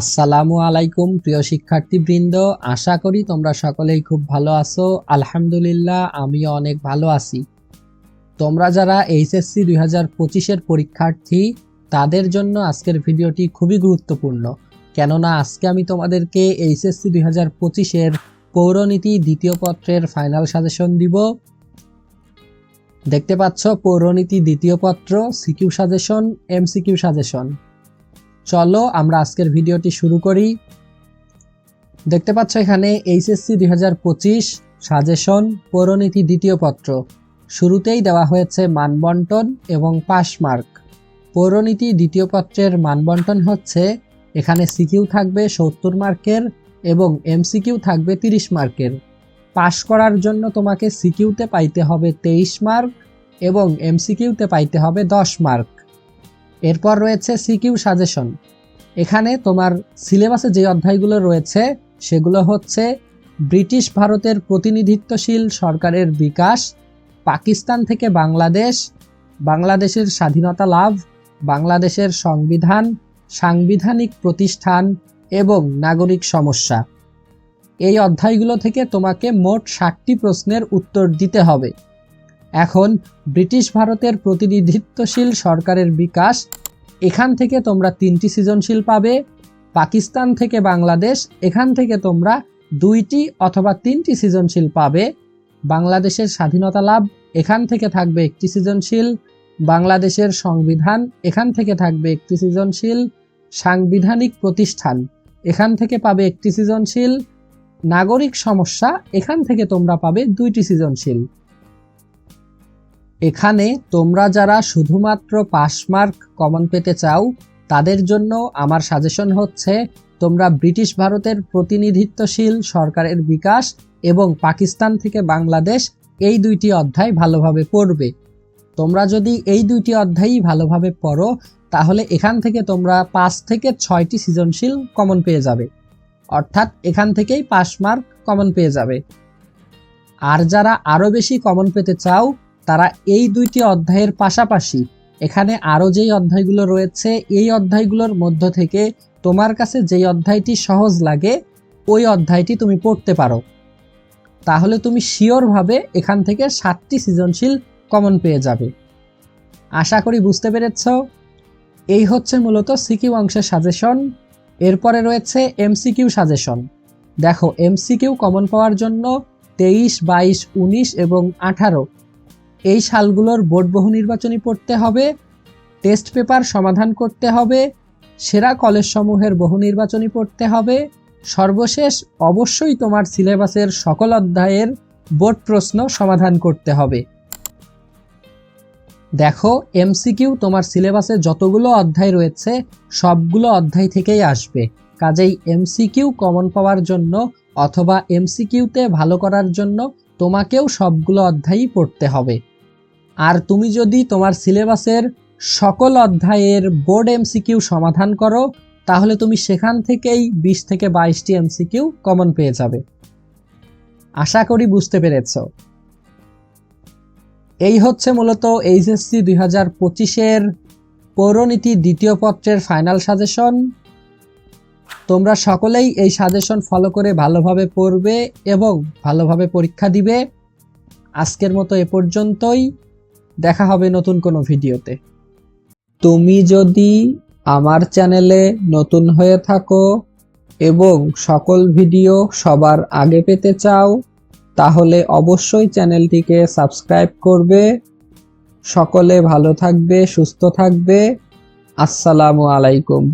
আসসালামু আলাইকুম, প্রিয় শিক্ষার্থীবৃন্দ। আশা করি তোমরা সকলেই খুব ভালো আছো। আলহামদুলিল্লাহ, আমিও অনেক ভালো আছি। তোমরা যারা এইচএসসি দুই হাজার পঁচিশের পরীক্ষার্থী, তাদের জন্য আজকের ভিডিওটি খুবই গুরুত্বপূর্ণ। কেননা, আজকে আমি তোমাদেরকে এইচএসসি দুই হাজার পঁচিশের পৌরনীতি দ্বিতীয় পত্রের ফাইনাল সাজেশন দিব। দেখতে পাচ্ছ, পৌরনীতি দ্বিতীয় পত্র সিকিউ সাজেশন এমসিকিউ সাজেশন চলো আমরা আজকের ভিডিওটি শুরু করি। দেখতে পাচ্ছ এখানে এইচএসসি দুই হাজার পঁচিশ সাজেশন, পৌরনীতি দ্বিতীয় পত্র। শুরুতেই দেওয়া হয়েছে মানবন্টন এবং পাস মার্ক। পৌরনীতি দ্বিতীয় পত্রের মানবন্টন হচ্ছে, এখানে সিকিউ থাকবে সত্তর মার্কের এবং এমসিকিউ থাকবে তিরিশ মার্কের। পাশ করার জন্য তোমাকে সিকিউতে পাইতে হবে তেইশ মার্ক এবং এমসিকিউতে পাইতে হবে দশ মার্ক। এরপর রয়েছে সিকিউ সাজেশন। এখানে তোমার সিলেবাসে যে অধ্যায়গুলো রয়েছে, সেগুলো হচ্ছে ব্রিটিশ ভারতের প্রতিনিধিত্বশীল সরকারের বিকাশ, পাকিস্তান থেকে বাংলাদেশ, বাংলাদেশের স্বাধীনতা লাভ, বাংলাদেশের সংবিধান, সাংবিধানিক প্রতিষ্ঠান এবং নাগরিক সমস্যা। এই অধ্যায়গুলো থেকে তোমাকে মোট ষাটটি প্রশ্নের উত্তর দিতে হবে। এখন ব্রিটিশ ভারতের প্রতিনিধিত্বশীল সরকারের বিকাশ, এখান থেকে তোমরা তিনটি সৃজনশীল পাবে। পাকিস্তান থেকে বাংলাদেশ, এখান থেকে তোমরা দুইটি অথবা তিনটি সৃজনশীল পাবে। বাংলাদেশের স্বাধীনতা লাভ, এখান থেকে থাকবে একটি সৃজনশীল। বাংলাদেশের সংবিধান, এখান থেকে থাকবে একটি সৃজনশীল। সাংবিধানিক প্রতিষ্ঠান, এখান থেকে পাবে একটি সৃজনশীল। নাগরিক সমস্যা, এখান থেকে তোমরা পাবে দুইটি সৃজনশীল। এখানে তোমরা যারা শুধুমাত্র পাস মার্ক কমন পেতে চাও, তাদের জন্য আমার সাজেশন হচ্ছে, তোমরা ব্রিটিশ ভারতের প্রতিনিধিত্বশীল সরকারের বিকাশ এবং পাকিস্তান থেকে বাংলাদেশ এই দুইটি অধ্যায় ভালোভাবে পড়বে। তোমরা যদি এই দুইটি অধ্যায়ই ভালোভাবে পড়ো, তাহলে এখান থেকে তোমরা পাঁচ থেকে ছয়টি সৃজনশীল কমন পেয়ে যাবে। অর্থাৎ এখান থেকেই পাস মার্ক কমন পেয়ে যাবে। আর যারা আরও বেশি কমন পেতে চাও তারা এই দুইটি অধ্যায়ের পাশাপাশি, এখানে আরও যেই অধ্যায়গুলো রয়েছে, এই অধ্যায়গুলোর মধ্য থেকে তোমার কাছে যেই অধ্যায়টি সহজ লাগে, ওই অধ্যায়টি তুমি পড়তে পারো। তাহলে তুমি শিওরভাবে এখান থেকে সাতটি সৃজনশীল কমন পেয়ে যাবে। আশা করি বুঝতে পেরেছ? এই হচ্ছে মূলত সিকিউ অংশের সাজেশন এরপরে রয়েছে এমসিকিউ সাজেশন দেখো এমসিকিউ কমন পাওয়ার জন্য তেইশ, বাইশ, উনিশ এবং আঠারো এই সালগুলোর বোর্ড বহু নির্বাচনী পড়তে হবে, টেস্ট পেপার সমাধান করতে হবে, সেরা কলেজসমূহের বহু নির্বাচনী পড়তে হবে, সর্বশেষ অবশ্যই তোমার সিলেবাসের সকল অধ্যায়ের বোর্ড প্রশ্ন সমাধান করতে হবে। দেখো, এমসিকিউ তোমার সিলেবাসে যতগুলো অধ্যায় রয়েছে, সবগুলো অধ্যায় থেকেই আসবে। কাজেই এমসিকিউ কমন পাওয়ার জন্য অথবা এমসিকিউতে ভালো করার জন্য তোমাকেও সবগুলো অধ্যায়ই পড়তে হবে। আর তুমি যদি তোমার সিলেবাসের সকল অধ্যায়ের বোর্ড এমসিকিউ সমাধান করো, তাহলে তুমি সেখান থেকেই বিশ থেকে বাইশটি এমসিকিউ কমন পেয়ে যাবে। আশা করি বুঝতে পেরেছ। এই হচ্ছে মূলত এইচএসসি দুই হাজার পঁচিশের পৌরনীতি দ্বিতীয় পত্রের ফাইনাল সাজেশন। তোমরা সকলেই এই সাজেশন ফলো করে ভালোভাবে পড়বে এবং ভালোভাবে পরীক্ষা দিবে। আজকের মতো এ পর্যন্তই। দেখা হবে নতুন কোনো ভিডিওতে। তুমি যদি আমার চ্যানেলে নতুন হয়ে থাকো এবং সকল ভিডিও সবার আগে পেতে চাও, তাহলে অবশ্যই চ্যানেলটিকে সাবস্ক্রাইব করবে। সকলে ভালো থাকবে, সুস্থ থাকবে। আসসালামু আলাইকুম।